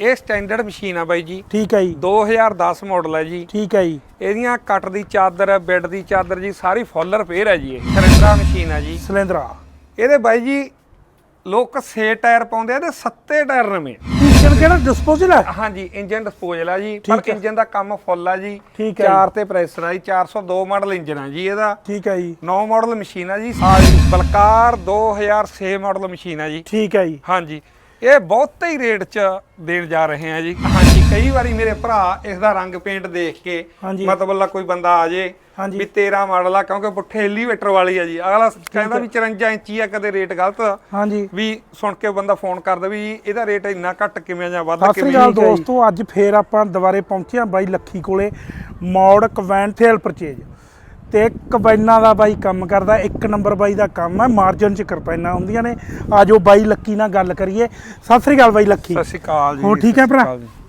ਇਹ standard machine ਆ ਬਾਈ ਜੀ। ਠੀਕ ਹੈ ਜੀ। 2010 ਮਾਡਲ ਹੈ ਜੀ। ਠੀਕ ਹੈ ਜੀ। ਇਹਦੀਆਂ ਕੱਟ ਦੀ ਚਾਦਰ ਬੈੱਡ ਦੀ ਚਾਦਰ ਜੀ ਸਾਰੀ ਫੁੱਲ ਰਿਪੇਅਰ ਹੈ ਜੀ ਇਹ। ਸਰਿੰਦਰਾ ਮਸ਼ੀਨ ਆ ਜੀ। ਸਿਲੰਡਰਾ। ਇਹਦੇ ਬਾਈ ਜੀ ਲੋਕ 6 ਟਾਇਰ ਪਾਉਂਦੇ ਆ ਤੇ 7 ਟਾਇਰ ਨਵੇਂ। ਇੰਜਨ ਕਿਹੜਾ? ਡਿਸਪੋਜ਼ਲ ਹੈ ਹਾਂਜੀ ਇੰਜਨ ਡਿਸਪੋਜ਼ਲ ਆ ਜੀ। ਪਰ। ਇੰਜਨ ਦਾ ਕੰਮ ਫੁੱਲ ਆ ਜੀ। ਚਾਰ ਤੇ ਪ੍ਰੈਸ਼ਰ ਆ ਜੀ। 402 ਮਾਡਲ ਇੰਜਨ ਆ ਜੀ ਇਹਦਾ। ਠੀਕ ਹੈ ਜੀ। 9 ਮਾਡਲ ਮਸ਼ੀਨ ਆ ਜੀ। ਬਲਕਾਰ 2006 ਮਾਡਲ ਮਸ਼ੀਨ ਆ ਜੀ। ਠੀਕ ਹੈ ਜੀ। ਹਾਂਜੀ। ਇਹ ਬਹੁਤੇ ਹੀ ਰੇਟ 'ਚ ਦੇਣ ਜਾ ਰਹੇ ਆ ਜੀ। ਹਾਂਜੀ। ਕਈ ਵਾਰੀ ਮੇਰੇ ਭਰਾ ਇਸ ਦਾ ਰੰਗ ਪੇਂਟ ਦੇਖ ਕੇ। ਮਤਲਬ ਲਾ ਕੋਈ ਬੰਦਾ ਆ ਜੇ। ਵੀ 13 ਮਾਡਲ ਆ ਕਿਉਂਕਿ ਪੁੱਠੇ ਐਲੀਵੇਟਰ ਵਾਲੀ ਆ ਜੀ। ਅਗਲਾ ਕਹਿੰਦਾ ਵੀ 54 ਇੰਚੀ ਆ ਕਦੇ ਰੇਟ ਗਲਤ। ਹਾਂਜੀ। ਵੀ ਸੁਣ ਕੇ ਬੰਦਾ ਫੋਨ ਕਰਦਾ ਵੀ ਇਹਦਾ ਰੇਟ ਇੰਨਾ ਘੱਟ ਕਿਵੇਂ ਜਾਂ ਵੱਧ ਸਤਿ ਸ੍ਰੀ ਕਿਵੇਂ ਹੈ ਜੀ। ਦੋਸਤੋ ਅੱਜ ਫੇਰ ਆਪਾਂ ਦੁਬਾਰੇ ਪਹੁੰਚੇ ਹਾਂ ਬਾਈ ਲੱਖੀ ਕੋਲੇ ਮੌੜ ਕਵੈਂਟੇਲ ਪਰਚੇਜ ਤੇ ਕਬੈਨਾ ਦਾ ਬਾਈ ਕੰਮ ਕਰਦਾ ਇੱਕ ਨੰਬਰ ਬਾਈ ਦਾ ਕੰਮ ਹੈ ਮਾਰਜਨ ਚ ਕਰਪੈਨਾ ਹੁੰਦੀਆਂ ਨੇ। ਆਜੋ ਬਾਈ ਲੱਕੀ ਨਾਲ ਗੱਲ ਕਰੀਏ। ਸਤਿ ਸ੍ਰੀ ਅਕਾਲ ਬਾਈ ਲੱਖੀ ਸਤਿ ਸ਼੍ਰੀ ਅਕਾਲ ਜੀ ਹੋਰ ਠੀਕ ਹੈ ਭਰਾ।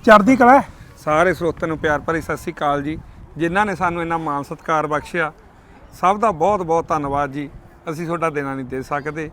ਚੜ੍ਹਦੀ ਕਲਾ? ਸਾਰੇ ਸਰੋਤਿਆਂ ਨੂੰ ਪਿਆਰ ਭਰੀ ਸਤਿ ਸ਼੍ਰੀ ਅਕਾਲ ਜੀ। ਜਿਨ੍ਹਾਂ ਨੇ ਸਾਨੂੰ ਇੰਨਾ ਮਾਣ ਸਤਿਕਾਰ ਬਖਸ਼ਿਆ ਸਭ ਦਾ ਬਹੁਤ ਬਹੁਤ ਧੰਨਵਾਦ ਜੀ। ਅਸੀਂ ਤੁਹਾਡਾ ਦੇਣਾ ਨਹੀਂ ਦੇ ਸਕਦੇ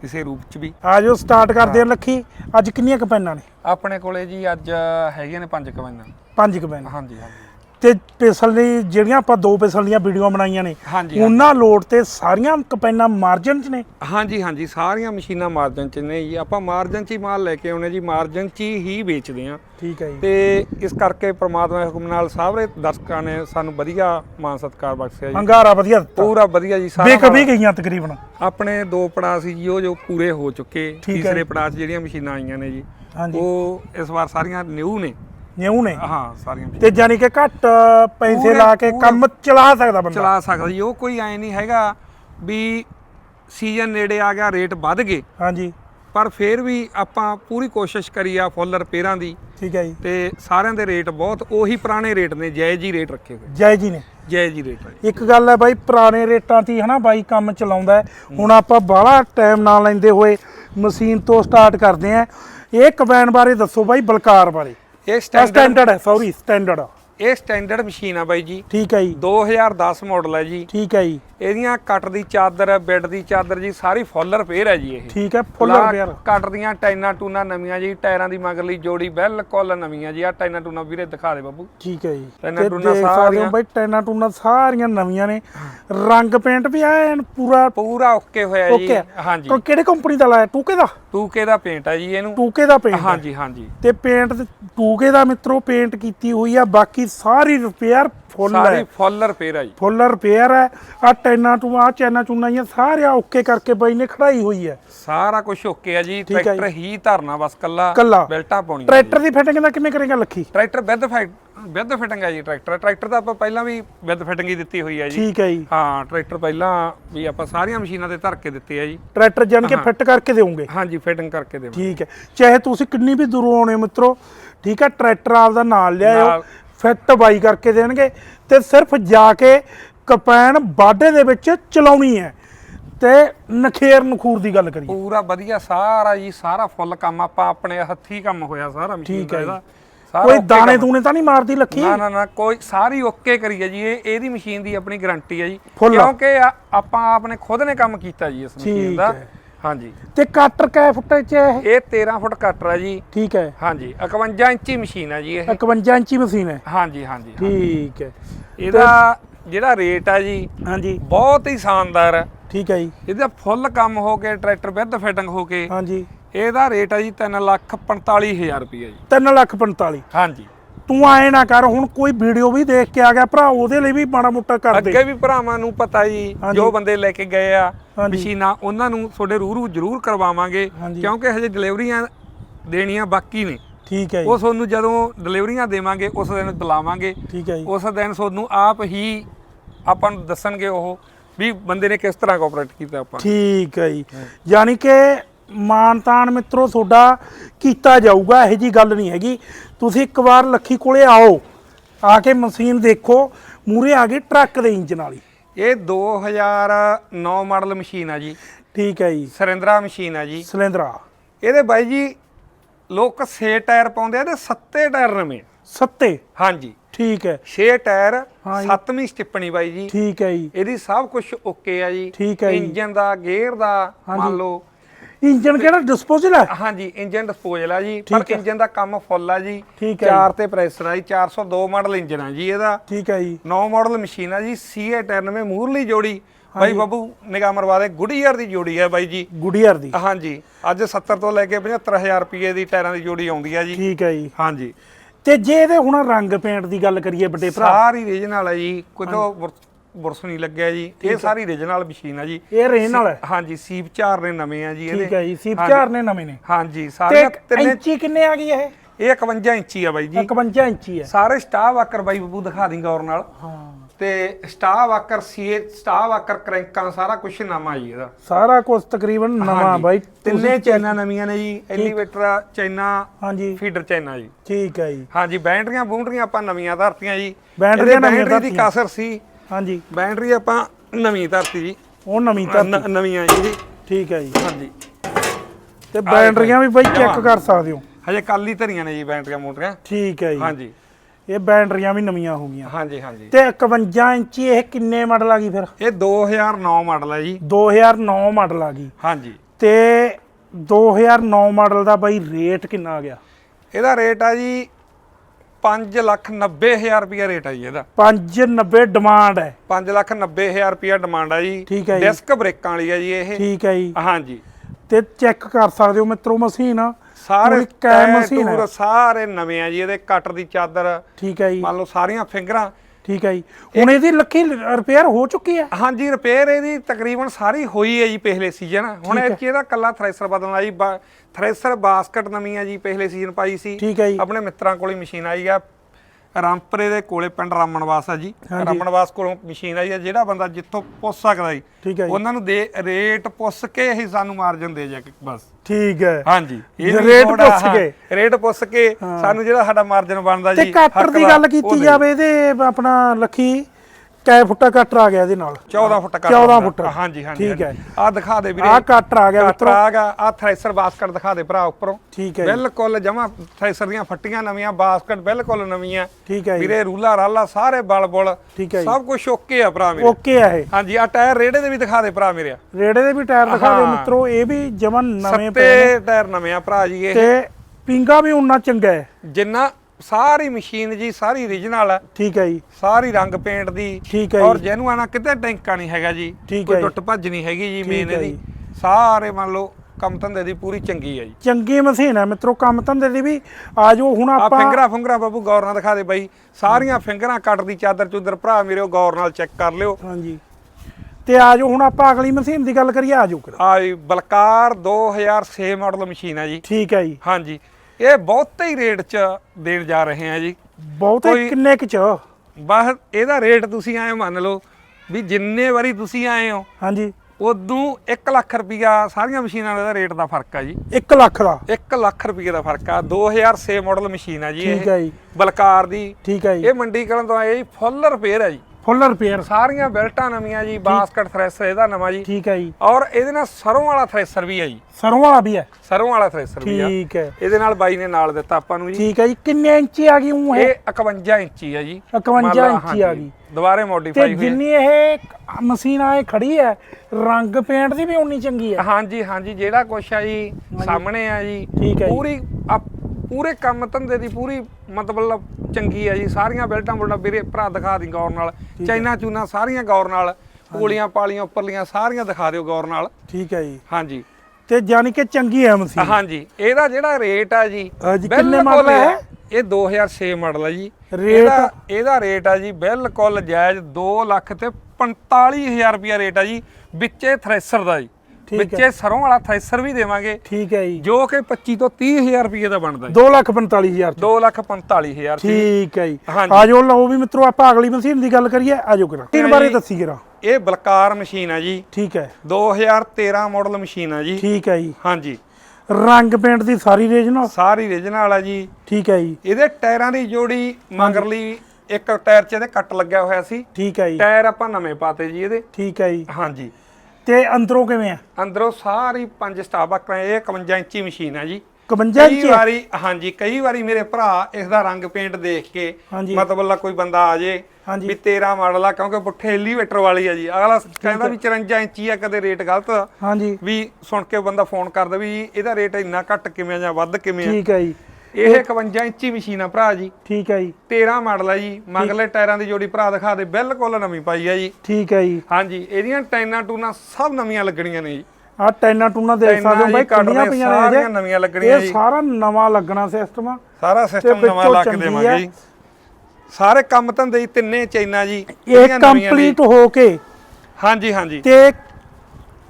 ਕਿਸੇ ਰੂਪ 'ਚ ਵੀ। ਆਜੋ ਸਟਾਰਟ ਕਰਦੇ ਹਾਂ ਲੱਖੀ ਅੱਜ ਕਿੰਨੀਆਂ ਕਪੈਨਾਂ ਨੇ? ਆਪਣੇ ਕੋਲੇ ਜੀ ਅੱਜ ਹੈਗੀਆਂ ਨੇ ਪੰਜ ਕਵੈਨਾਂ ਪੰਜ ਕਪੈਨਾਂ ਹਾਂਜੀ ਹਾਂਜੀ। ਤੇ ਪਿਸਲ ਦੀ ਜਿਹੜੀਆਂ ਆਪਾਂ ਦੋ ਪਿਸਲ ਦੀਆਂ ਵੀਡੀਓ ਬਣਾਈਆਂ ਨੇ ਹਾਂਜੀ ਉਹਨਾਂ ਲੋਡ ਤੇ ਸਾਰੀਆਂ ਕਪੈਨਾਂ ਮਾਰਜਨ ਚ ਨੇ। ਹਾਂਜੀ ਹਾਂਜੀ ਸਾਰੀਆਂ ਮਸ਼ੀਨਾਂ ਮਾਰਜਨ 'ਚ ਨੇ ਜੀ। ਆਪਾਂ ਮਾਰਜਨ 'ਚ ਹੀ ਮਾਲ ਲੈ ਕੇ ਆਉਣੇ ਜੀ ਮਾਰਜਨ 'ਚ ਹੀ ਵੇਚਦੇ ਆ ਠੀਕ ਹੈ ਜੀ। ਤੇ ਇਸ ਕਰਕੇ ਪ੍ਰਮਾਤਮਾ ਦੇ ਹੁਕਮ ਨਾਲ ਸਾਰੇ ਦਰਸ਼ਕਾਂ ਨੇ ਸਾਨੂੰ ਵਧੀਆ ਮਾਣ ਸਤਿਕਾਰ ਬਖਸ਼ਿਆ ਜੀ। ਹੰਗਾਰਾ ਵਧੀਆ ਦਿੱਤਾ। ਪੂਰਾ ਵਧੀਆ ਜੀ ਸਾਰਾ ਬੇਕ ਵੀ ਗਈਆਂ ਤਕਰੀਬਨ। ਆਪਣੇ ਦੋ ਪੜਾਅ ਸੀ ਜੀ ਉਹ ਜੋ ਪੂਰੇ ਹੋ ਚੁੱਕੇ। ਠੀਕ ਹੈ। ਤੀਸਰੇ ਪੜਾਅ 'ਚ ਜਿਹੜੀਆਂ ਮਸ਼ੀਨਾਂ ਆਈਆਂ ਨੇ ਜੀ ਹਾਂਜੀ। ਉਹ ਇਸ ਵਾਰ ਸਾਰੀਆਂ ਨਿਊ ਨੇ। ਨਿਊ ਨੇ ਹਾਂ ਸਾਰੀਆਂ ਤੇ ਜਾਨੀ ਕਿ ਘੱਟ ਪੈਸੇ ਲਾ ਕੇ ਕੰਮ ਚਲਾ ਸਕਦਾ ਬੰਦਾ। ਚਲਾ ਸਕਦਾ ਜੀ। ਉਹ ਕੋਈ ਐ ਨਹੀਂ ਹੈਗਾ ਵੀ ਸੀਜ਼ਨ ਨੇੜੇ ਆ ਗਿਆ ਰੇਟ ਵੱਧ ਗਏ। ਹਾਂਜੀ। ਪਰ ਫਿਰ ਵੀ ਆਪਾਂ ਪੂਰੀ ਕੋਸ਼ਿਸ਼ ਕਰੀ ਆ ਫੁੱਲ ਰਿਪੇਅਰਾਂ ਦੀ। ਠੀਕ ਹੈ ਜੀ। ਤੇ ਸਾਰਿਆਂ ਦੇ ਰੇਟ ਬਹੁਤ ਉਹੀ ਪੁਰਾਣੇ ਰੇਟ ਨੇ ਜਾਇਜ਼ ਹੀ ਰੇਟ ਰੱਖੇ ਹੋਏ। ਜੈ ਜੀ ਨੇ। ਜਾਇਜ਼ ਹੀ ਰੇਟ ਜੀ। ਇੱਕ ਗੱਲ ਹੈ ਬਾਈ ਪੁਰਾਣੇ ਰੇਟਾਂ 'ਤੇ ਹੀ ਹਨਾ ਬਾਈ ਕੰਮ ਚਲਾਉਂਦਾ। ਹੁਣ ਆਪਾਂ ਬਾਹਲਾ ਟਾਈਮ ਨਾ ਲੈਂਦੇ ਹੋਏ ਮਸ਼ੀਨ ਤੋਂ ਸਟਾਰਟ ਕਰਦੇ ਆਂ ਇਹ ਕਬੈਨ ਬਾਰੇ ਦੱਸੋ ਬਾਈ ਬਲਕਾਰ ਬਾਰੇ। ਇਹ ਸਟੈਂਡਰਡ ਸਟੈਂਡਰਡ ਹੈ ਸੌਰੀ ਸਟੈਂਡਰਡ ਇਹ ਸਟੈਂਡਰਡ ਮਸ਼ੀਨ ਆ ਬਾਈ ਜੀ। ਠੀਕ ਹੈ ਜੀ। 2010 ਮਾਡਲ ਹੈ ਜੀ। ਠੀਕ ਹੈ ਜੀ। ਇਹਦੀਆਂ ਕੱਟ ਦੀ ਚਾਦਰ ਬੈੱਡ ਦੀ ਚਾਦਰ ਜੀ ਸਾਰੀ ਫੁੱਲ ਰਿਪੇਅਰ ਹੈ ਜੀ ਇਹ। ਠੀਕ ਹੈ ਫੁੱਲ ਰਿਪੇਅਰ ਕੱਟ ਦੀਆਂ ਟਾਈਨਾਂ ਟੂਨਾਂ ਨਵੀਆਂ ਜੀ ਟਾਇਰਾਂ ਦੀ ਮਗਰਲੀ ਜੋੜੀ ਬਿਲਕੁਲ ਨਵੀਆਂ ਜੀ। ਆ ਟਾਈਨਾਂ ਟੂਨਾਂ ਵੀਰੇ ਦਿਖਾ ਦੇ ਬਾਬੂ। ਠੀਕ ਹੈ ਜੀ। ਤੇ ਟੂਨਾਂ ਸਾਰੀਆਂ- ਬਾਈ ਟੈਨਾ ਟੂਨਾ ਸਾਰੀਆਂ ਨਵੀਆਂ ਨੇ। ਰੰਗ ਪੇਂਟ ਵੀ ਐਨ ਪੂਰਾ ਪੂਰਾ ਓਕੇ ਹੋਇਆ ਜੀ। ਹਾਂਜੀ। ਕੋ ਕਿਹੜੇ ਕੰਪਨੀ ਦਾ ਲਾਇਆ? ਟੂਕੇ ਦਾ? 2K ਦਾ ਪੇਂਟ ਹੈ ਜੀ ਇਹਨੂੰ। ਟੂਕੇ ਦਾ ਪੇਂਟ ਹਾਂਜੀ ਹਾਂਜੀ। ਤੇ ਪੇਂਟ ਟੂਕੇ ਦਾ ਮਿੱਤਰੋ ਪੇਂਟ ਕੀਤੀ ਹੋਈ ਆ। ਬਾਕੀ ਸਾਰੀ ਰਿਪੇਅਰ ਫੁੱਲ ਸਾਰੀ ਹੈ। ਫੁੱਲ ਰਿਪੇਅਰ ਹੈ ਜੀ। ਫੁੱਲ ਰਿਪੇਅਰ ਹੈ। ਆ ਟੈਨਾ ਟੂ ਆ ਚੈਨਾ ਚੂਨਾਈਆਂ ਸਾਰਿਆਂ ਓਕੇ ਕਰਕੇ ਬਾਈ ਨੇ ਖੜਾਈ ਹੋਈ ਹੈ। ਸਾਰਾ ਕੁਝ ਓਕੇ ਹੈ ਜੀ। ਟਰੈਕਟਰ ਹੀ ਧਰਨਾ ਬਸ ਕੱਲਾ। ਬੈਲਟਾਂ ਪਾਉਣੀਆਂ ਟਰੈਕਟਰ ਦੀ ਫਿਟਿੰਗ ਦਾ ਕਿਵੇਂ ਕਰੇਗਾ Lakhi? Tractor with with fitting ਹੈ ਜੀ ਟਰੈਕਟਰ। ਟਰੈਕਟਰ ਤਾਂ ਆਪਾਂ ਪਹਿਲਾਂ ਵੀ ਵਿਦ ਫਿਟਿੰਗ ਹੀ ਦਿੱਤੀ ਹੋਈ ਹੈ ਜੀ। ਠੀਕ ਹੈ ਜੀ। ਹਾਂ ਟਰੈਕਟਰ ਪਹਿਲਾਂ ਵੀ ਆਪਾਂ ਸਾਰੀਆਂ ਮਸ਼ੀਨਾਂ ਤੇ ਧਰ ਕੇ ਦਿੱਤੇ ਆ ਜੀ। ਟਰੈਕਟਰ ਜਾਨ ਕੇ ਫਿੱਟ ਕਰਕੇ ਦੇਵੋਗੇ? ਹਾਂਜੀ ਫਿਟਿੰਗ ਕਰਕੇ ਦੇਵਾਂ ਠੀਕ ਹੈ। ਚਾਹੇ ਤੁਸੀਂ ਕਿੰਨੀ ਵੀ ਦੂਰੋਂ ਆਉਣੇ ਮਿੱਤਰੋ ਠੀਕ ਹੈ ਟਰੈਕਟਰ ਆਪਦਾ ਨਾਲ ਲਿਆਇਓ। ਨਾਲ। ਫਿੱਟ ਬਾਈ ਕਰਕੇ ਦੇਣਗੇ ਤੇ ਸਿਰਫ ਜਾ ਕੇ ਕਪੈਨ ਬਾਡੇ ਦੇ ਵਿੱਚ ਚਲਾਉਣੀ ਹੈ। ਤੇ ਨਖੇਰ ਨਖੂਰ ਦੀ ਗੱਲ ਕਰੀਏ। ਪੂਰਾ ਵਧੀਆ ਸਾਰਾ ਜੀ ਸਾਰਾ ਫੁੱਲ ਕੰਮ ਆਪਾਂ ਆਪਣੇ ਹੱਥੀ ਕੰਮ ਹੋਇਆ ਸਾਰਾ ਮਸ਼ੀਨ ਦਾ ਇਹਦਾ। ਕੋਈ ਦਾਣੇ। ਦੂਣੇ ਤਾਂ ਨਹੀਂ ਮਾਰਦੀ ਲੱਖੀ? ਨਾ ਨਾ ਨਾ ਕੋਈ ਸਾਰੀ ਓਕੇ ਕਰੀ ਹੈ ਜੀ ਇਹ ਇਹਦੀ ਮਸ਼ੀਨ ਦੀ ਆਪਣੀ ਗਾਰੰਟੀ ਹੈ ਜੀ। ਕਿਉਂਕਿ ਆਪਾਂ ਆਪਣੇ ਖੁਦ ਨੇ ਕੰਮ ਕੀਤਾ ਜੀ ਇਸ ਮਸ਼ੀਨ ਠੀਕ ਦਾ। ਹੈ। ਹਾਂਜੀ। ਤੇ ਕਟਰ ਕੈ ਫੁੱਟ ਚ ਹੈ ਇਹ? ਇਹ 13 ਫੁੱਟ ਕਟਰ ਹੈ ਜੀ। ਠੀਕ ਹੈ। ਹਾਂਜੀ 51 ਇੰਚੀ ਮਸ਼ੀਨ ਹੈ ਜੀ ਇਹ। 51 ਇੰਚੀ ਮਸ਼ੀਨ ਹੈ। ਹਾਂਜੀ ਹਾਂਜੀ ਠੀਕ ਹੈ। ਇਹਦਾ ਜਿਹੜਾ ਰੇਟ ਹੈ ਜੀ ਹਾਂਜੀ। ਬਹੁਤ ਹੀ ਸ਼ਾਨਦਾਰ। ਹੈ ਠੀਕ ਹੈ ਜੀ। ਇਹਦਾ ਫੁੱਲ ਕੰਮ ਹੋ ਕੇ ਟਰੈਕਟਰ ਵਿਦ ਫਿਟਿੰਗ ਹੋ ਕੇ ਹਾਂਜੀ। ਇਹਦਾ ਰੇਟ ਹੈ ਜੀ 345000 ਰੁਪਏ ਜੀ। 3 ਲੱਖ 45 ਹਾਂਜੀ। ਤੂੰ ਆਏ ਨਾ ਕਰ ਹੁਣ ਕੋਈ ਵੀਡੀਓ ਵੀ ਦੇਖ ਕੇ ਆ ਗਿਆ ਭਰਾ ਉਹਦੇ ਲਈ ਵੀ ਮਾੜਾ ਮੋਟਾ ਕਰ ਦੇ ਅੱਗੇ ਵੀ ਭਰਾਵਾਂ ਨੂੰ ਪਤਾ ਜੀ। ਜੋ ਬੰਦੇ ਲੈ ਕੇ ਗਏ ਆ। ਮਸ਼ੀਨਾਂ ਉਹਨਾਂ ਨੂੰ ਤੁਹਾਡੇ ਰੂਰੂ ਜ਼ਰੂਰ ਕਰਵਾਵਾਂਗੇ। ਕਿਉਂਕਿ ਹਜੇ ਡਿਲੀਵਰੀਆਂ ਦੇਣੀਆਂ ਬਾਕੀ ਨੇ ਠੀਕ ਹੈ ਜੀ ਉਹ ਤੁਹਾਨੂੰ ਜਦੋਂ ਡਿਲੀਵਰੀਆਂ ਦੇਵਾਂਗੇ ਉਸ ਦਿਨ ਬੁਲਾਵਾਂਗੇ ਠੀਕ ਹੈ ਜੀ ਉਸ ਦਿਨ ਤੁਹਾਨੂੰ ਆਪ ਹੀ ਆਪਾਂ ਨੂੰ ਦੱਸਣਗੇ ਉਹ ਵੀ ਬੰਦੇ ਨੇ ਕਿਸ ਤਰ੍ਹਾਂ ਕੋਆਪਰੇਟ ਕੀਤਾ ਆਪਾਂ। ਠੀਕ ਹੈ ਜੀ ਯਾਨੀ ਕਿ ਮਾਨਤਾਨ ਮਿੱਤਰੋ ਤੁਹਾਡਾ ਕੀਤਾ ਜਾਊਗਾ ਇਹੋ ਜੀ ਗੱਲ ਨਹੀਂ ਹੈਗੀ। ਤੁਸੀਂ ਇੱਕ ਵਾਰ ਲੱਖੀ ਕੋਲੇ ਆਓ ਆ ਕੇ ਮਸ਼ੀਨ ਦੇਖੋ ਮੂਰੇ ਆ ਗਈ ਟਰੱਕ ਦੇ ਇੰਜਨ ਵਾਲੀ। ਇਹ 2009 ਮਾਡਲ ਮਸ਼ੀਨ ਆ ਜੀ। ਠੀਕ ਹੈ ਜੀ। ਸਰਿੰਦਰਾ ਮਸ਼ੀਨ ਆ ਜੀ। ਸਿਲੰਡਰਾ ਇਹਦੇ ਬਾਈ ਜੀ ਲੋਕ 6 ਟਾਇਰ ਪਾਉਂਦੇ ਆ ਤੇ 7 ਟਾਇਰ ਨਵੇਂ। ਸੱਤੇ? ਹਾਂਜੀ। ਠੀਕ ਹੈ। 6 ਟਾਇਰ ਹਾਂ ਜੀ। 7ਵੀਂ ਸਟਿੱਪਣੀ ਬਾਈ ਜੀ। ਠੀਕ ਹੈ ਜੀ। ਇਹਦੀ ਸਭ ਕੁਝ ਓਕੇ ਆ ਜੀ। ਠੀਕ ਹੈ ਜੀ। ਇੰਜਨ ਦਾ ਗੇਅਰ ਦਾ ਹਾਂਜੀ। ਮੰਨ ਲਓ ਇੰਜਨ ਕਿਹੜਾ ਡਿਸਪੋਜ਼ਲ ਹੈ? ਹਾਂਜੀ ਇੰਜਨ ਡਿਸਪੋਜ਼ਲ ਆ ਜੀ ਪਰ ਹੈ। ਇੰਜਨ ਦਾ ਕੰਮ ਫੁੱਲ ਆ ਜੀ। ਹੈ ਚਾਰ ਤੇ ਪ੍ਰੈਸ਼ਰ ਆ ਜੀ 402 ਮਾਡਲ ਇੰਜਨ ਆ ਜੀ ਇਹਦਾ। ਠੀਕ ਹੈ ਜੀ। 9 ਮਾਡਲ ਮਸ਼ੀਨ ਆ ਜੀ CA98 ਮੂਰਲੀ ਜੋੜੀ। ਬਾਈ ਬਾਬੂ ਨਿਗਾਹ ਮਰਵਾ ਦੇ ਗੁੱਡੀਅਰ ਦੀ ਜੋੜੀ ਹੈ ਬਾਈ ਜੀ। ਗੁਡੀਅਰ ਦੀ। ਹਾਂਜੀ ਅੱਜ 70 ਤੋਂ ਲੈ ਕੇ 75000 ਰੁਪਏ ਦੀ ਟਾਇਰਾਂ ਦੀ ਜੋੜੀ ਆਉਂਦੀ ਆ ਜੀ। ਠੀਕ ਹੈ ਜੀ। ਹਾਂਜੀ। ਤੇ ਜੇ ਇਹਦੇ ਹੁਣ ਰੰਗ ਪੇਂਟ ਦੀ ਗੱਲ ਕਰੀਏ ਵੱਡੇ ਭਰਾ। ਸਾਰੀ ਰੀਜਨਲ ਹੈ ਜੀ ਕੋਈ ਤਾਂ ਬੁਰਸ ਨਹੀਂ ਲੱਗਿਆ ਜੀ। ਇਹ ਸਾਰੀ ਰੀਜਨਲ ਮਸ਼ੀਨ ਆ ਜੀ। ਇਹ ਰੇਨ ਵਾਲਾ ਹੈ। ਹਾਂਜੀ ਸੀਪ ਚਾਰ ਨੇ ਨਵੇਂ ਆ ਜੀ ਇਹਦੇ। ਠੀਕ ਹੈ ਜੀ ਸੀਪ। ਚਾਰ ਨੇ ਨਵੇਂ ਨੇ। ਹਾਂਜੀ ਸਾਰੇ ਤਿੰਨੇ ਇੰਚੀ ਕਿੰਨੇ ਆ ਗਈ ਇਹ? ਇਹ 51 ਇੰਚੀ ਆ ਬਾਈ ਜੀ। 51 ਇੰਚੀ ਹੈ। ਸਾਰੇ ਸਟਾਰ ਵਾਕਰ ਬਾਈ ਬੱਬੂ ਦਿਖਾ ਦੀ ਗੌਰ ਨਾਲ। ਹਾਂ। ਤੇ ਸਟਾਰ ਵਾਕਰ ਸੀਏ ਸਟਾਰ ਵਾਕਰ ਕ੍ਰੈਂਕਾਂ ਸਾਰਾ ਕੁਝ ਨਵਾਂ ਜੀ ਇਹਦਾ। ਸਾਰਾ ਕੁਝ ਤਕਰੀਬਨ ਨਵਾਂ। ਬਾਈ। ਤਿੰਨੇ ਚੈਨਾਂ ਨਵੀਆਂ ਨੇ ਜੀ ਐਲੀਵੇਟਰ ਚੈਨਾ ਹਾਂਜੀ। ਫੀਡਰ ਚੈਨਾ ਜੀ। ਠੀਕ ਹੈ ਜੀ। ਹਾਂਜੀ ਬੈਟਰੀਆਂ ਬੂਟਰੀਆਂ ਆਪਾਂ ਨਵੀਆਂ ਧਰਤੀਆਂ ਜੀ। ਬੈਟਰੀਆਂ ਦੀ। ਕਸਰ ਸੀ। ਹਾਂਜੀ। ਬੈਟਰੀ ਆਪਾਂ ਨਵੀਂ ਧਰਤੀ ਜੀ। ਉਹ ਨਵੀਂ ਤਾਂ ਨ- ਨਵੀਆਂ ਜੀ। ਠੀਕ ਹੈ ਜੀ। ਹਾਂਜੀ। ਤੇ ਬੈਟਰੀਆਂ ਵੀ ਬਾਈ ਚੈੱਕ। ਕਰ ਸਕਦੇ ਹੋ। ਹਜੇ ਕੱਲ ਹੀ ਧਰੀਆਂ ਨੇ ਜੀ ਬੈਟਰੀਆਂ ਮੋਟਰੀਆਂ ਠੀਕ ਹੈ ਜੀ। ਹਾਂਜੀ। ਇਹ ਬੈਟਰੀਆਂ ਵੀ ਨਵੀਆਂ ਹੋ ਗਈਆਂ। ਹਾਂਜੀ ਹਾਂਜੀ। ਤੇ 51 ਇੰਚੀ ਇਹ ਕਿੰਨੇ ਮਾਡਲ ਆ ਗਈ ਫਿਰ? ਇਹ 2009 ਮਾਡਲ ਹੈ ਜੀ। 2009 ਮਾਡਲ ਆ ਗਈ। ਹਾਂਜੀ। ਤੇ 2009 ਮਾਡਲ ਦਾ ਬਾਈ ਰੇਟ ਕਿੰਨਾ ਆ ਗਿਆ? ਇਹਦਾ ਰੇਟ ਆ ਜੀ 590000 ਰੁਪਿਆ ਰੇਟ ਆ ਜੀ ਇਹਦਾ। 590 ਡਿਮਾਂਡ ਹੈ। 590000 ਰੁਪਿਆ ਡਿਮਾਂਡ ਆ ਜੀ। ਠੀਕ ਹੈ ਜੀ। ਡਿਸਕ ਬ੍ਰੇਕਾਂ ਵਾਲੀ ਆ ਜੀ ਇਹ। ਠੀਕ ਹੈ ਜੀ। ਹਾਂਜੀ। ਤੇ ਚੈੱਕ ਕਰ ਸਕਦੇ ਹੋ ਮਿੱਤਰੋ ਮਸ਼ੀਨ। ਸਾਰੇ ਪੂਰੀ ਕੈ ਟਾਇਰ ਮਸ਼ੀਨ ਹੈ। ਸਾਰੇ ਨਵੇਂ ਆ ਜੀ ਇਹਦੇ ਕਟਰ ਦੀ ਚਾਦਰ। ਠੀਕ ਹੈ ਜੀ। ਮੰਨ ਲਓ ਸਾਰੀਆਂ ਫਿੰਗਰਾਂ। ਠੀਕ ਹੈ ਜੀ। ਹੁਣ ਇਹਦੀ ਲੱਖੀ ਰਿਪੇਅਰ ਹੋ ਚੁੱਕੀ ਹੈ। ਹਾਂਜੀ ਰਿਪੇਅਰ ਇਹਦੀ ਤਕਰੀਬਨ ਸਾਰੀ ਹੋਈ ਹੈ ਜੀ ਪਿਛਲੇ ਸੀਜ਼ਨ ਹੁਣ ਹੈ। ਇਹ 'ਚ ਇਹਦਾ ਕੱਲਾ ਥ੍ਰੈਸ਼ਰ ਬਦਲਣਾ ਜੀ ਥ੍ਰੈਸ਼ਰ ਬਾਸਕਟ ਨਵੀਂ ਆ ਜੀ ਪਿਛਲੇ ਸੀਜ਼ਨ ਪਾਈ ਸੀ। ਹੈ ਆਪਣੇ ਮਿੱਤਰਾਂ ਕੋਲੇ ਮਸ਼ੀਨ ਆਈ ਆ। ਰਾਮਪਰੇ ਦੇ ਕੋਲੇ ਪਿੰਡ ਰਾਮਣਵਾਸ ਆ ਜੀ। ਹਾਂਜੀ। ਰਾਮਣਵਾਸ ਕੋਲੋਂ ਮਸ਼ੀਨ ਆਈ ਆ ਜਿਹੜਾ ਬੰਦਾ ਜਿੱਥੋਂ ਪੁੱਛ ਸਕਦਾ ਜੀ ਉਹਨਾਂ ਨੂੰ ਦੇ ਰੇਟ ਪੁੱਛ ਕੇ ਹੀ ਸਾਨੂੰ ਮਾਰਜਨ ਦੇ ਜਾ ਕੇ ਬਸ। ਠੀਕ ਹੈ। ਹਾਂਜੀ। ਵੀ ਰੇਟ ਪੁੱਛ ਕੇ। ਰੇਟ ਪੁੱਛ ਕੇ ਸਾਨੂੰ ਜਿਹੜਾ ਸਾਡਾ ਮਾਰਜਨ ਬਣਦਾ ਤੇ ਜੀ ਕਟਰ ਦੀ ਗੱਲ ਕੀਤੀ। ਜਾਵੇ ਇਹਦੇ ਆਪਣਾ ਲੱਖੀ। ਕੈ ਫੁੱਟਾ ਕਟਰ ਆ ਗਿਆ ਇਹਦੇ ਨਾਲ। 14 ਫੁੱਟ ਕਰ 14 ਫੁੱਟ। ਹਾਂਜੀ ਹਾਂਜੀ ਠੀਕ ਹੈ। ਆ ਦਿਖਾ ਦੇ ਵੀਰੇ। ਆ ਕਟਰ ਆ ਗਿਆ ਮਿੱਤਰੋ ਆਗਾ ਆ ਥ੍ਰੈਸ਼ਰ ਬਾਸਕਟ ਦਿਖਾ ਦੇ ਭਰਾ ਉੱਪਰੋਂ। ਠੀਕ ਹੈ ਜੀ, ਬਿਲਕੁਲ ਜਮਾ ਥ੍ਰੈਸ਼ਰ ਦੀਆਂ ਫੱਟੀਆਂ ਨਵੀਆਂ ਬਾਸਕਟ ਬਿਲਕੁਲ ਨਵੀਆਂ। ਠੀਕ ਹੈ ਜੀ। ਵੀਰੇ ਰੂਲਾ ਰਾਲਾ ਸਾਰੇ ਬਲ ਬੁਲ ਠੀਕ ਹੈ ਜੀ। ਸਭ ਕੁਝ ਓਕੇ ਆ ਭਰਾ ਮੇਰੇ। ਓਕੇ ਆ ਇਹ। ਹਾਂਜੀ ਆ ਟਾਇਰ ਰੇੜੇ ਦੇ ਵੀ ਦਿਖਾ ਦੇ ਭਰਾ ਮੇਰੇ। ਰੇੜੇ ਦੇ ਵੀ ਟਾਇਰ ਦਿਖਾ ਦਿਓ ਹਾਂ। ਮਿੱਤਰੋ ਇਹ ਵੀ ਜਮਨ ਨਵੇਂ ਪਏ ਸੱਤੇ ਟਾਇਰ ਨਵੇਂ ਆ ਭਰਾ ਜੀ ਇਹ। ਤੇ ਪਿੰਗਾ ਵੀ ਉਨਾ ਚੰਗਾ ਹੈ। ਜਿੰਨਾ ਸਾਰੀ ਮਸ਼ੀਨ ਜੀ ਸਾਰੀ origignal ਆ। ਠੀਕ ਹੈ ਜੀ। ਸਾਰੀ ਰੰਗ ਪੇਂਟ ਦੀ। ਠੀਕ ਹੈ ਔਰ ਜੈਨੂਅਨ ਆ ਕਿਤੇ ਟੈਂਕਾ ਨਹੀਂ ਹੈਗਾ ਜੀ। ਠੀਕ ਕੋਈ ਹੈ ਜੀ। ਟੁੱਟ ਭੱਜ ਨਹੀਂ ਹੈਗੀ ਜੀ ਠੀਕ ਮੇਨ ਹੈ ਇਹਦੀ। ਸਾਰੇ ਮੰਨ ਲਓ ਕੰਮ ਧੰਦੇ ਦੀ ਪੂਰੀ ਚੰਗੀ ਹੈ ਜੀ। ਚੰਗੀ ਮਸ਼ੀਨ ਹੈ ਮਿੱਤਰੋ ਕੰਮ ਧੰਦੇ ਦੀ ਵੀ। ਆ ਜਾਓ ਹੁਣ ਆ ਆਪਾਂ ਫਿੰਗਰਾਂ ਫਿੰਗਰਾਂ ਬਾਬੂ ਗੌਰ ਨਾਲ ਦਿਖਾ ਦੇ ਬਾਈ। ਸਾਰੀਆਂ ਫਿੰਗਰਾਂ ਕੱਟ ਦੀ ਚਾਦਰ ਚੁੱਦਰ ਭਰਾ ਮੇਰੇ ਉਹ ਗੌਰ ਨਾਲ ਚੈੱਕ ਕਰ ਲਿਓ। ਹਾਂਜੀ। ਤੇ ਆ ਜਾਓ ਹੁਣ ਆਪਾਂ ਅਗਲੀ ਮਸ਼ੀਨ ਦੀ ਗੱਲ ਕਰੀਏ ਆ ਜਾਓ ਕਰ ਆ ਬਲਕਾਰ 2006 ਮਾਡਲ ਮਸ਼ੀਨ ਹੈ ਜੀ। ਠੀਕ ਹੈ ਜੀ। ਹਾਂਜੀ। ਇਹ ਬਹੁਤੇ ਹੀ ਰੇਟ 'ਚ ਦੇਣ ਜਾ ਰਹੇ ਆ ਜੀ। ਬਹੁਤੇ ਕੋਈ- ਕਿੰਨੇ ਕੁ ਚ? ਬਸ ਇਹਦਾ ਰੇਟ ਤੁਸੀਂ ਐਂ ਮੰਨ ਲਓ ਵੀ ਜਿੰਨੇ ਵਾਰੀ ਤੁਸੀਂ ਆਏ ਹੋ ਹਾਂਜੀ। ਉਦੋਂ 1 ਲੱਖ ਰੁਪਿਆ ਸਾਰੀਆਂ ਮਸ਼ੀਨਾਂ ਦਾ ਰੇਟ ਦਾ ਫ਼ਰਕ ਆ ਜੀ। 1 ਲੱਖ ਦਾ? 1 ਲੱਖ ਰੁਪਏ ਦਾ ਫ਼ਰਕ ਆ। 2006 ਮਾਡਲ ਮਸ਼ੀਨ ਆ ਜੀ ਠੀਕ ਇਹ। ਹੈ ਜੀ। ਬਲਕਾਰ ਦੀ। ਠੀਕ ਹੈ ਜੀ। ਇਹ ਮੰਡੀ ਕਲਾਂ ਤੋਂ ਆਏ ਜੀ ਫੁੱਲ ਰਿਪੇਅਰ ਆ ਜੀ। Full repair. ਸਾਰੀਆਂ ਬੈਲਟਾਂ ਨਵੀਆਂ ਜੀ ਬਾਸਕਟ ਥ੍ਰੈਸ਼ਰ ਇਹਦਾ ਨਵਾਂ ਜੀ। ਠੀਕ ਹੈ ਜੀ। ਔਰ ਇਹਦੇ ਨਾਲ ਸਰੋਂ ਵਾਲਾ ਥ੍ਰੈਸ਼ਰ ਵੀ ਆ ਜੀ। ਸਰੋਂ ਵਾਲਾ ਵੀ ਹੈ। ਸਰੋਂ ਵਾਲਾ ਥ੍ਰੈਸ਼ਰ ਵੀ ਆ। ਠੀਕ ਹੈ। ਇਹਦੇ ਨਾਲ ਬਾਈ ਨੇ ਨਾਲ ਦਿੱਤਾ ਆਪਾਂ ਨੂੰ ਜੀ। ਠੀਕ ਹੈ ਜੀ। ਕਿੰਨੇ ਇੰਚੀ ਆ ਗਈ ਉਹ ਇਹ? ਇਹ 51 ਇੰਚੀ ਆ ਜੀ। 51 ਮੰਨ ਲਾ, ਇੰਚੀ ਆ। ਗਈ। ਦੁਬਾਰੇ ਤੇ ਮੋਡੀਫਾਈ ਹੋਈ ਜਿੰਨੀ ਇਹ ਮਸ਼ੀਨ ਆਏ ਖੜੀ ਹੈ ਰੰਗ ਪੇਂਟ ਦੀ ਵੀ ਉਨੀ ਚੰਗੀ ਹੈ। ਹਾਂਜੀ ਹਾਂਜੀ। ਜਿਹੜਾ ਕੁਛ ਆ ਜੀ ਸਾਹਮਣੇ ਆ ਜੀ। ਹੈ। ਪੂਰੀ ਪੂਰੇ ਕੰਮ ਧੰਦੇ ਦੀ ਪੂਰੀ ਮਤਲਬ ਚੰਗੀ ਆ ਜੀ ਸਾਰੀਆਂ ਬੈਲਟਾਂ ਬੁਲਟਾਂ ਵੀਰੇ ਭਰਾ ਦਿਖਾ ਦੀ ਗੌਰ ਨਾਲ। ਚਾਈਨਾ ਚੂਨਾ ਸਾਰੀਆਂ ਗੌਰ ਨਾਲ ਪੂਲੀਆਂ ਪਾਲੀਆਂ ਉੱਪਰਲੀਆਂ ਸਾਰੀਆਂ ਦਿਖਾ ਦਿਓ ਗੌਰ ਨਾਲ। ਠੀਕ ਹੈ ਜੀ। ਹਾਂਜੀ। ਤੇ ਜਾਨੀ ਕਿ ਚੰਗੀ ਹੈ ਮਸ਼ੀਨ। ਹਾਂਜੀ ਇਹਦਾ ਜਿਹੜਾ ਰੇਟ ਆ ਜੀ ਕਿੰਨੇ ਮਾਡਲ ਹੈ? ਇਹ? 2006 ਮਾਡਲ ਹੈ ਜੀ। ਰੇਟ? ਇਹਦਾ ਇਹਦਾ ਰੇਟ ਆ ਜੀ ਬਿਲਕੁਲ ਜਾਇਜ਼ 2 ਲੱਖ ਤੇ 45000 ਰੁਪਿਆ ਰੇਟ ਆ ਜੀ ਵਿੱਚੇ ਥ੍ਰੈਸ਼ਰ ਦਾ ਜੀ। ਵਿੱਚੇ ਸਰੋਂ ਵਾਲਾ ਥ੍ਰੈਸ਼ਰ ਵੀ ਦੇਵਾਂਗੇ। ਠੀਕ ਹੈ ਜੀ। ਜੋ ਕਿ 25 ਤੋਂ 30000 ਰੁਪਏ ਦਾ ਬਣਦਾ ਜੀ। 2 ਲੱਖ 45000 ਚ। 2 ਲੱਖ 45000 ਚ ਜੀ। ਠੀਕ ਹੈ ਜੀ। ਹਾਂਜੀ। ਆ ਜਾਓ ਲਓ ਵੀ ਮਿੱਤਰੋ ਆਪਾਂ ਅਗਲੀ ਮਸ਼ੀਨ ਦੀ ਗੱਲ ਕਰੀਏ। ਆ ਜਾਓ ਕਰਾਂ। ਮਸ਼ੀਨ ਬਾਰੇ ਦੱਸੀ ਕਰਾਂ। ਇਹ ਬਲਕਾਰ ਮਸ਼ੀਨ ਆ ਜੀ। ਠੀਕ ਹੈ। 2013 ਮਾਡਲ ਮਸ਼ੀਨ ਆ ਜੀ। ਠੀਕ ਹੈ ਜੀ। ਹਾਂਜੀ। ਰੰਗ ਪੇਂਟ ਦੀ ਸਾਰੀ ਰੇਂਜ ਨਾਲ? ਸਾਰੀ origignal ਆ ਜੀ। ਠੀਕ ਹੈ ਜੀ। ਇਹਦੇ ਟਾਇਰਾਂ ਦੀ ਜੋੜੀ ਮਗਰਲੀ ਇੱਕ ਟਾਇਰ 'ਚ ਇਹਦੇ ਕੱਟ ਲੱਗਿਆ ਹੋਇਆ ਸੀ। ਠੀਕ ਹੈ ਜੀ। ਟਾਇਰ ਆਪਾਂ ਨਵੇਂ ਪਾਤੇ ਜੀ ਇਹਦੇ। ਠੀਕ ਹੈ ਜੀ। ਹਾਂਜੀ। ਤੇ ਅੰਦਰੋਂ ਕਿਵੇਂ ਆ? ਅੰਦਰੋਂ ਸਾਰੀ ਪੰਜ ਸਟਾਪ ਆਕਰਾਂ ਇਹ 51 ਇੰਚੀ ਮਸ਼ੀਨ ਹੈ ਜੀ। 51 ਕਈ ਇੰਚ ਵਾਰੀ ਹਾਂਜੀ ਕਈ ਵਾਰੀ ਮੇਰੇ ਭਰਾ ਇਸ ਦਾ ਰੰਗ ਪੇਂਟ ਦੇਖ ਕੇ। ਮਤਲਬ ਲਾ ਕੋਈ ਬੰਦਾ ਆ ਜੇ। ਵੀ 13 ਮਾਡਲ ਆ ਕਿਉਂਕਿ ਪੁੱਠੇ ਐਲੀਵੇਟਰ ਵਾਲੀ ਆ ਜੀ। ਅਗਲਾ ਕਹਿੰਦਾ ਵੀ 54 ਇੰਚੀ ਆ ਕਦੇ ਰੇਟ ਗਲਤ। ਆ। ਹਾਂਜੀ। ਵੀ ਸੁਣ ਕੇ ਬੰਦਾ ਫੋਨ ਕਰਦਾ ਵੀ ਇਹਦਾ ਰੇਟ ਇੰਨਾ ਘੱਟ ਕਿਵੇਂ ਆ ਜਾਂ ਵੱਧ ਕਿਵੇਂ ਆ? ਠੀਕ ਹੈ ਜੀ। ਇਹ 51 ਇੰਚੀ ਮਸ਼ੀਨ ਆ ਭਰਾ ਜੀ। ਠੀਕ ਹੈ ਜੀ। 13 ਮਾਡਲ ਆ ਜੀ। ਮਗਲੇ ਟਾਇਰਾਂ ਦੀ ਜੋੜੀ ਭਰਾ ਦਿਖਾ ਦੇ ਬਿਲਕੁਲ ਨਵੀਂ ਪਾਈ ਆ ਜੀ। ਠੀਕ ਹੈ ਜੀ। ਹਾਂਜੀ ਇਹਦੀਆਂ ਟੈਨਾਂ ਟੂਨਾਂ ਸਭ ਨਵੀਆਂ ਲੱਗਣੀਆਂ ਨੇ ਜੀ। ਆ ਟੈਨਾ ਟੂਨਾ ਦੇਖ ਸਕਦੇ ਹੋ ਬਾਈ ਕੱਢੀਆਂ ਪਈਆਂ ਨੇ ਸਾਰੀਆਂ। ਨਵੀਆਂ ਲੱਗਣੀਆਂ ਇਹ ਜੀ। ਸਾਰਾ ਨਵਾਂ ਲੱਗਣਾ ਸਿਸਟਮ ਆ। ਸਾਰਾ ਸਿਸਟਮ ਨਵਾਂ ਲਾ ਕੇ ਦੇਵਾਂਗੇ। ਜੀ। ਸਾਰੇ ਕੰਮ ਧੰਦੇ ਤਿੰਨੇ ਚੈਨਾ ਜੀ। ਇਹ। ਕੰਪਲੀਟ ਹੋ ਕੇ ਹਾਂਜੀ ਹਾਂਜੀ। ਤੇ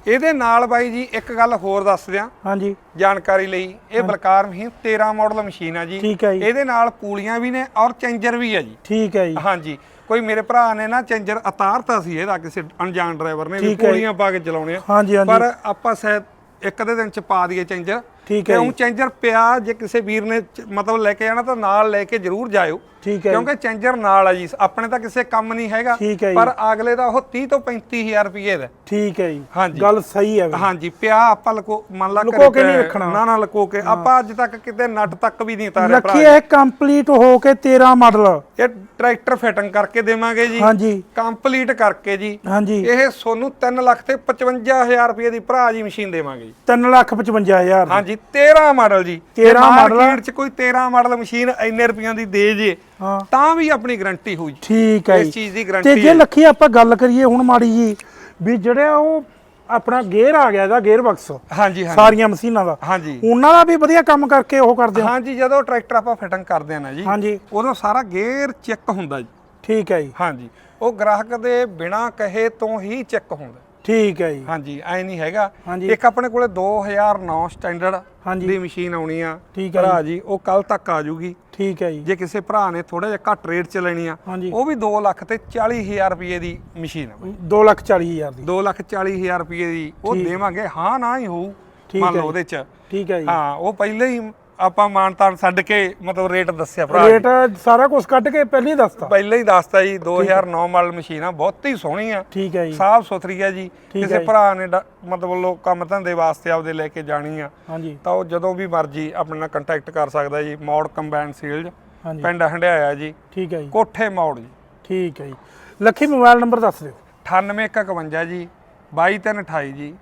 ਇਹਦੇ ਨਾਲ ਬਾਈ ਜੀ ਇੱਕ ਗੱਲ ਹੋਰ ਦੱਸ ਦਿਆਂ। ਹਾਂਜੀ। ਜਾਣਕਾਰੀ ਲਈ। ਇਹ ਬਲਕਾਰ ਮਸ਼ੀਨ 13 ਮਾਡਲ ਮਸ਼ੀਨ ਆ ਜੀ। ਠੀਕ ਹੈ ਜੀ। ਇਹਦੇ ਨਾਲ ਪੂਲੀਆਂ ਵੀ ਨੇ ਔਰ ਚੇਂਜਰ ਵੀ ਆ ਜੀ। ਠੀਕ ਹੈ ਜੀ। ਹਾਂਜੀ। ਕੋਈ ਮੇਰੇ ਭਰਾ ਨੇ ਨਾ ਚੇਂਜਰ ਉਤਾਰਤਾ ਸੀ ਇਹਦਾ ਕਿਸੇ ਅਣਜਾਣ ਡਰਾਈਵਰ ਨੇ ਵੀ ਹੈ। ਪੂਲੀਆਂ ਪਾ ਕੇ ਚਲਾਉਣੇ ਆ। ਹਾਂਜੀ ਹਾਂਜੀ। ਪਰ ਆਪਾਂ ਸ਼ਾਇਦ ਇੱਕ ਅੱਧੇ ਦਿਨ ਚ ਪਾ ਦਈਏ ਚੇਂਜਰ। ਠੀਕ ਹੈ ਜੀ। ਚੇਂਜਰ ਪਿਆ ਜੇ ਕਿਸੇ ਵੀਰ ਨੇ ਮਤਲਬ ਲੈ ਕੇ ਜਾਣਾ ਤਾਂ ਨਾਲ ਲੈ ਕੇ ਜ਼ਰੂਰ ਜਾਇਓ। ਠੀਕ ਹੈ ਕਿਉਂਕਿ ਚੇਂਜਰ ਨਾਲ ਆ ਜੀ ਆਪਣੇ ਤਾਂ ਕਿਸੇ ਕੰਮ ਨਹੀਂ ਹੈਗਾ। ਪਰ ਅਗਲੇ ਦਾ ਉਹ 30 ਤੋਂ 35000 ਰੁਪਏ ਦਾ। ਠੀਕ ਹੈ ਜੀ। ਹਾਂਜੀ। ਗੱਲ ਸਹੀ ਹੈ ਹਾਂਜੀ ਪਿਆ ਆਪਾਂ ਲਕੋ ਮੰਨ ਲਾ ਲੁਕੋ ਘਰੇ ਕੇ ਨਹੀਂ ਪਿਆ- ਰੱਖਣਾ। ਨਾ ਨਾ ਲਕੋ ਕੇ। ਆਪਾਂ ਅੱਜ ਤੱਕ ਕਿਤੇ ਨਟ ਤੱਕ ਵੀ ਨਹੀਂ ਲੱਖੀ ਭਰਾ ਇਹ ਕੰਪਲੀਟ ਹੋ ਕੇ 13 ਮਾਡਲ ਇਹ ਟਰੈਕਟਰ ਫਿਟਿੰਗ ਕਰਕੇ ਦੇਵਾਂਗੇ ਜੀ। ਹਾਂਜੀ। ਕੰਪਲੀਟ ਕਰਕੇ ਜੀ। ਹਾਂਜੀ। ਇਹ ਸੋਨੂੰ 3 ਲੱਖ ਤੇ 55000 ਰੁਪਏ ਦੀ ਭਰਾ ਜੀ ਮਸ਼ੀਨ ਦੇਵਾਂਗੇ ਜੀ। 3 ਲੱਖ 55000 ਹਾਂਜੀ 13 ਮਾਡਲ ਜੀ। 13 ਮਾਡਲ 'ਚ ਕੋਈ 13 ਮਾਡਲ ਮਸ਼ੀਨ ਇੰਨੇ ਰੁਪਈਆਂ ਦੀ ਦੇ ਜੇ ਹਾਂ। ਤਾਂ ਵੀ ਆਪਣੀ ਗਾਰੰਟੀ ਜੀ ਠੀਕ ਹੈ ਇਸ ਜੀ। ਚੀਜ਼ ਦੀ ਤੇ ਗਾਰੰਟੀ ਜੇ ਹੈ। ਲੱਖੀ ਆਪਾਂ ਗੱਲ ਕਰੀਏ ਹੁਣ ਮਾੜੀ ਜੀ ਵੀ ਜਿਹੜਾ ਉਹ ਆਪਣਾ ਗੇਅਰ ਆ ਗਿਆ ਇਹਦਾ ਗੇਅਰ ਬਕਸ ਹਾਂਜੀ ਹਾਂਜੀ। ਸਾਰੀਆਂ ਮਸ਼ੀਨਾਂ ਦਾ। ਹਾਂਜੀ। ਉਹਨਾਂ ਦਾ ਵੀ ਵਧੀਆ ਕੰਮ ਕਰਕੇ ਉਹ ਕਰਦੇ ਹੋ ਹਾਂਜੀ ਜਦੋਂ ਟਰੈਕਟਰ ਆਪਾਂ ਫਿਟਿੰਗ ਕਰਦੇ ਆ ਨਾ ਜੀ ਹਾਂਜੀ। ਉਦੋਂ ਸਾਰਾ ਗੇਅਰ ਚੈੱਕ ਹੁੰਦਾ ਜੀ। ਠੀਕ ਹੈ ਜੀ। ਹਾਂਜੀ। ਉਹ ਗ੍ਰਾਹਕ ਦੇ ਬਿਨਾ ਕਹੇ ਤੋਂ ਹੀ ਚੈੱਕ ਹੁੰਦਾ। ਠੀਕ ਹੈ ਜੀ। ਹਾਂਜੀ ਐ ਨਹੀਂ ਹੈਗਾ। ਇੱਕ ਆਪਣੇ ਕੋਲੇ 2009 ਸਟੈਂਡਰਡ। ਦੀ ਮਸ਼ੀਨ ਆਉਣੀ ਆ। ਠੀਕ ਹੈ ਭਰਾ ਜੀ ਉਹ ਕੱਲ ਤੱਕ ਆ ਜੂਗੀ। ਠੀਕ ਹੈ ਜੀ। ਜੇ ਕਿਸੇ ਭਰਾ ਨੇ ਥੋੜਾ ਜਿਹਾ ਘੱਟ ਰੇਟ 'ਚ ਲੈਣੀ ਆ ਹਾਂਜੀ। ਉਹ ਵੀ 2 ਲੱਖ ਤੇ 40000 ਰੁਪਏ ਦੀ ਮਸ਼ੀਨ ਆ 2 ਲੱਖ 40 ਹਜ਼ਾਰ ਦੀ। 2 ਲੱਖ 40000 ਰੁਪਏ ਦੀ ਉਹ। ਦੇਵਾਂਗੇ ਹਾਂ ਨਾ ਹੀ ਹੋਊ ਠੀਕ ਮੰਨ ਹੈ ਲਓ ਉਹਦੇ 'ਚ। ਠੀਕ ਹੈ ਜੀ। ਹਾਂ ਉਹ ਪਹਿਲੇ ਹੀ ਆਪਾਂ ਮਾਨਤਾਨ ਛੱਡ ਕੇ ਮਤਲਬ ਰੇਟ ਦੱਸਿਆ ਭਰਾ ਜੀ। ਰੇਟ ਸਾਰਾ ਕੁਝ ਕੱਢ ਕੇ ਪਹਿਲਾਂ ਹੀ ਦੱਸਤਾ। ਪਹਿਲੇ ਹੀ ਦੱਸਤਾ ਜੀ 2009 ਮਾਡਲ ਮਸ਼ੀਨ ਆ ਬਹੁਤ ਹੀ ਸੋਹਣੀ ਆ। ਠੀਕ ਹੈ ਜੀ। ਸਾਫ਼ ਸੁਥਰੀ ਆ ਜੀ। ਠੀਕ ਕਿਸੇ ਹੈ ਜੀ। ਭਰਾ ਨੇ ਡ- ਮਤਲਬ ਲੋ ਕੰਮ ਧੰਦੇ ਵਾਸਤੇ ਆਪਦੇ ਲੈ ਕੇ ਜਾਣੀ ਆ। ਹਾਂਜੀ। ਤਾਂ ਉਹ ਜਦੋਂ ਵੀ ਮਰਜ਼ੀ ਆਪਣੇ ਨਾਲ ਕੰਟੈਕਟ ਕਰ ਸਕਦਾ ਜੀ ਮੌੜ ਕੰਬਾਈਨ ਸੇਲਜ ਹਾਂਜੀ। ਪਿੰਡ ਹੰਡਿਆਇਆ ਜੀ। ਠੀਕ ਹੈ ਜੀ। ਕੋਠੇ ਮੌੜ ਜੀ। ਠੀਕ ਹੈ ਜੀ। ਲੱਖੀ ਮੋਬਾਈਲ ਨੰਬਰ ਦੱਸ ਦਿਓ। 9851 ਜੀ 22328 ਜੀ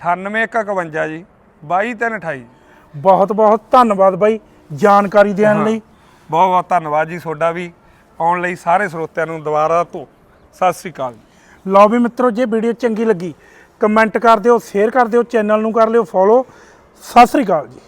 9851 ਜੀ 22328 ਜੀ। ਬਹੁਤ ਬਹੁਤ ਧੰਨਵਾਦ ਬਾਈ ਜਾਣਕਾਰੀ ਦੇਣ ਲਈ। ਬਹੁਤ ਬਹੁਤ ਧੰਨਵਾਦ ਜੀ ਤੁਹਾਡਾ ਵੀ। ਆਉਣ ਲਈ ਸਾਰੇ ਸਰੋਤਿਆਂ ਨੂੰ ਦੁਬਾਰਾ ਤੋਂ ਸਤਿ ਸ੍ਰੀ ਅਕਾਲ ਜੀ। ਲਓ ਵੀ ਮਿੱਤਰੋ ਜੇ ਵੀਡੀਓ ਚੰਗੀ ਲੱਗੀ ਕਮੈਂਟ ਕਰ ਦਿਓ ਸ਼ੇਅਰ ਕਰ ਦਿਓ ਚੈਨਲ ਨੂੰ ਕਰ ਲਿਓ ਫੋਲੋ। ਸਤਿ ਸ੍ਰੀ ਅਕਾਲ ਜੀ।